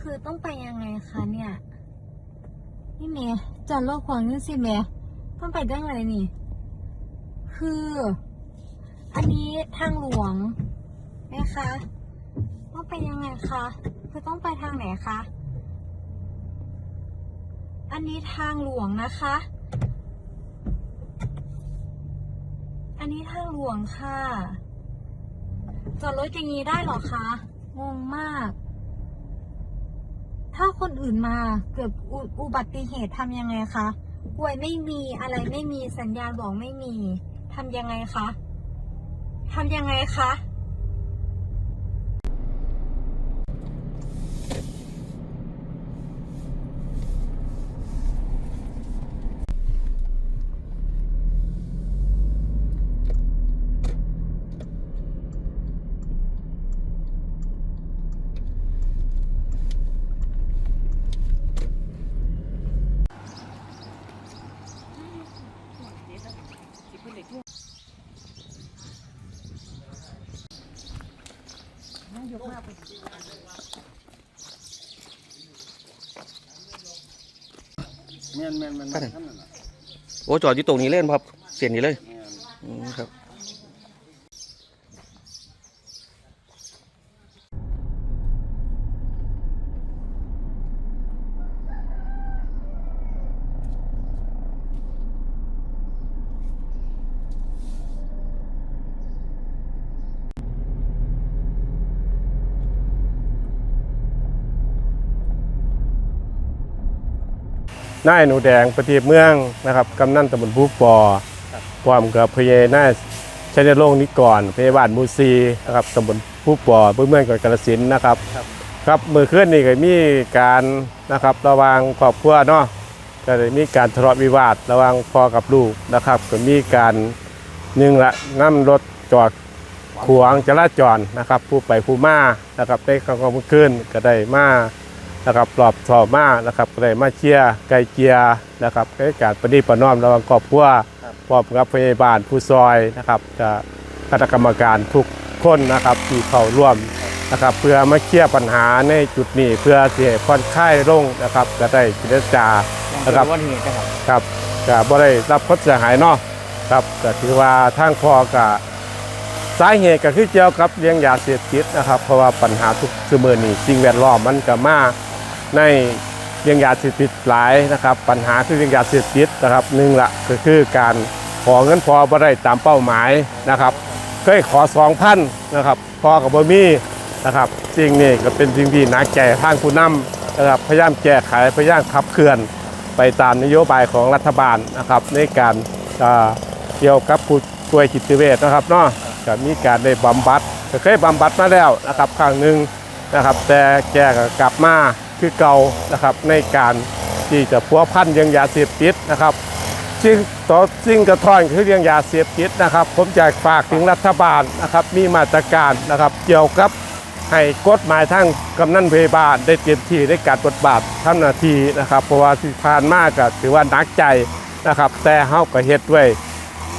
คือต้องไปยังไงคะเนี่ย นี่เมย์จอดรถขวางนี่สิเมย์ต้องไปได้ไงนี่ คือ อันนี้ทางหลวงไหมคะต้องไปยังไงคะ คือต้องไปทางไหนคะ อันนี้ทางหลวงนะคะ อันนี้ทางหลวงค่ะ จอดรถอย่างนี้ได้หรอคะ งงมาก คนอื่นมาเกิดออุบัติเหตุทำยังไงคะป่วยไม่มีอะไรไม่มีสัญญาณบอกไม่มีทำยังไงคะทำยังไงคะ แม่นแม่นแม่นครับท่านนั่นน่ะโอ้จอดอยู่ตรงนี้เล่นครับ เสียนนี้เลยแม่นอืมครับ นายหนูแดงประทีปเมืองนะครับกำนันตำบลผู้ปอพร้อมกับพยานายชัยโลงนิกรพยาบาลมูซีนะครับตำบลผู้ปอเพื่อเมืองจังหวัดกาฬสินธุ์นะครับ ครับเมื่อคืนนี้ก็มีการนะครับระหว่างครอบครัวเนาะก็ได้มีการทะเลาะวิวาทระหว่างพ่อกับลูกนะครับ ก็มีการหนึ่งละนำรถจอดขวางจราจรนะครับ ผู้ไปผู้มานะครับได้กลางวันเมื่อคืนก็ได้มา นะครับปลอบสอบมานะครับก็ได้มาเชียร์ไกลเกลียร์นะครับในการปฏิบัติน้อมระหว่างครอบครัวพร้อมกับพยาบาลผู้ซอยนะครับกับคณะกรรมการทุกคนนะครับที่เข้าร่วมนะครับ เพื่อมาเคลียร์ปัญหาในจุดนี้เพื่อที่ให้ผ่อนคลายลงนะครับก็ได้เจรจานะครับวันเหตุนะครับครับก็บ่ได้รับความเสียหายเนาะครับก็ถือว่าทางพอก็สาเหตุก็คือเกี่ยวกับเรื่องยาเสพติดนะครับ เพราะว่าปัญหาทุกสมือนี้สิ่งแวดล้อมมันก็มา ในเรื่องยาเสพติดหลายนะครับ ปัญหาคือเรื่องยาเสพติดนะครับหนึ่งละก็คือการขอเงินพอบ่ได้ตามเป้าหมายนะครับเคยขอสองพันนะครับพอกับบ่มีนะครับสิ่งนี้ก็เป็นสิ่งที่หนักใจทางผู้นำนะครับพยายามแก้ไขพยายามขับเคลื่อนไปตามนโยบายของรัฐบาลนะครับในการเอ่อเกี่ยวกับผู้ป่วยจิตเวชนะครับเนาะก็มีการได้บำบัดก็เคยบำบัดมาแล้วนะครับครั้งหนึ่งนะครับแต่แกก็กลับมา คือเก่านะครับในการที่จะพัวพันยังยาเสพติดนะครับสิ่งต่อสิ่งกระท้อนคือเรื่องยาเสพติดนะครับ ผมจะฝากถึงรัฐบาลนะครับ มีมาตรการนะครับเกี่ยวกับให้กฎหมายทั้งกำนันเพบาลได้เต็มที่ได้การบทบาททำหน้าที่นะครับเพราะว่าที่ผ่านมากก็ถือว่านักใจนะครับ แต่เฮาก็เฮ็ดด้วย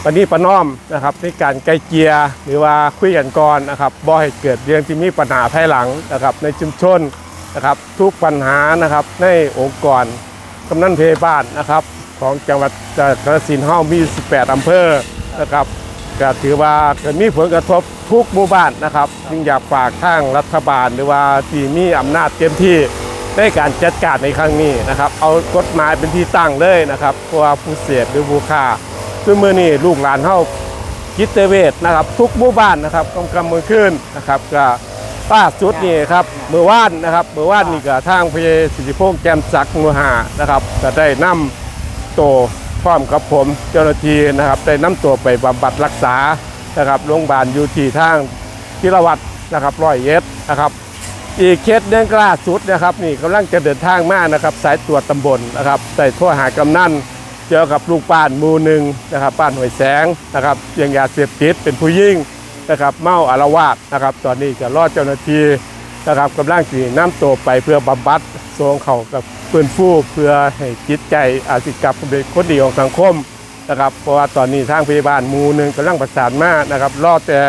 ปณีประนอมนะครับในการไกลเกลียหรือว่าคุยกันก่อนนะครับบ่ให้เกิดเรื่องที่มีปัญหาภายหลังนะครับในชุมชน นะครับ ทุกปัญหานะครับในองค์กรกำนันเพบ้านนะครับ ของจังหวัดกาฬสินธุ์เฮามี 18 อำเภอนะครับก็ถือว่าเกิดมีผลกระทบทุกหมู่บ้านนะครับจึงอยากฝากทางรัฐบาลหรือว่าที่มีอำนาจเต็มที่ในการจัดการในครั้งนี้นะครับ เอากฎหมายเป็นที่ตั้งเลยนะครับเพราะว่าผู้เสพหรือผู้ค้าซึ่งเมื่อนี้ลูกหลานเฮาจิตเวชนะครับ ทุกหมู่บ้านนะครับกำกำมือขึ้นนะครับก็ ล่าสุดนี่ครับเมื่อวานนะครับเมื่อวานนี่ก็ทางพยสิทธิพงษ์แก้มศักดิ์มูหานะครับก็ได้นำตัวพร้อมกับผมเจ้าหน้าที่นะครับได้นำตัวไปบำบัดรักษานะครับโรงพยาบาลอยู่ที่ทางพิรวัตรนะครับร้อยเอ็ดนะครับอีกเคสเรื่องล่าสุดนะครับนี่กำลังจะเดินทางมานะครับสายตรวจตำบลนะครับใส่ทั่วหากำนันเจอกับลูกป้านมูหนึ่งนะครับป้านหวยแสงนะครับยังยาเสพติดเป็นผู้ยิ่ง นะครับเมาอารวาสนะครับ ตอนนี้จะรอดเจ้าหน้าที่นะครับกำลังสีน้ำตัวไปเพื่อบำบัดส่งเขากับเพื่อนฟูเพื่อให้จิตใจอาศิกับเป็นคนดีของสังคมนะครับเพราะว่าตอนนี้ทางพยาบาลมูหนึ่งกำลังประสานมานะครับรอแต่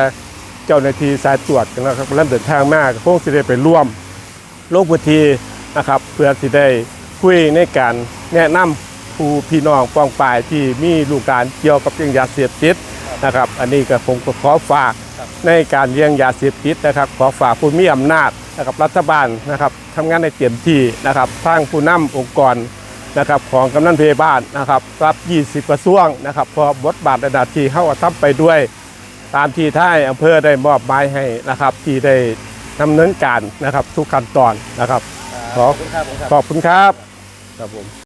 เจ้าหน้าที่สายตรวจนะครับกำลังเดินทางมากคงจะได้ไปร่วมลงพื้นที่นะครับ เพื่อที่ได้คุยในการแนะนำผู้พี่น้องปองปายที่มีลูกการเกี่ยวกับเรื่องยาเสพติด นะครับ อันนี้ก็ผมก็ขอฝากในการเลี้ยงยาเสพติดนะครับ ขอฝากผู้มีอำนาจนะครับรัฐบาลนะครับทำงานในเต็มที่นะครับทางผู้นำองค์กรนะครับของกำนันเพบานนะครับรับ 20 กระทรวงนะครับเพอบทบาทในหน้าที่เข้าทำไปด้วย ตามที่ท่ายอำเภอได้มอบหมายให้นะครับที่ได้ดำเนินการนะครับทุกขั้นตอนนะครับขอขอบคุณครับผมครับขอบคุณครับครับผม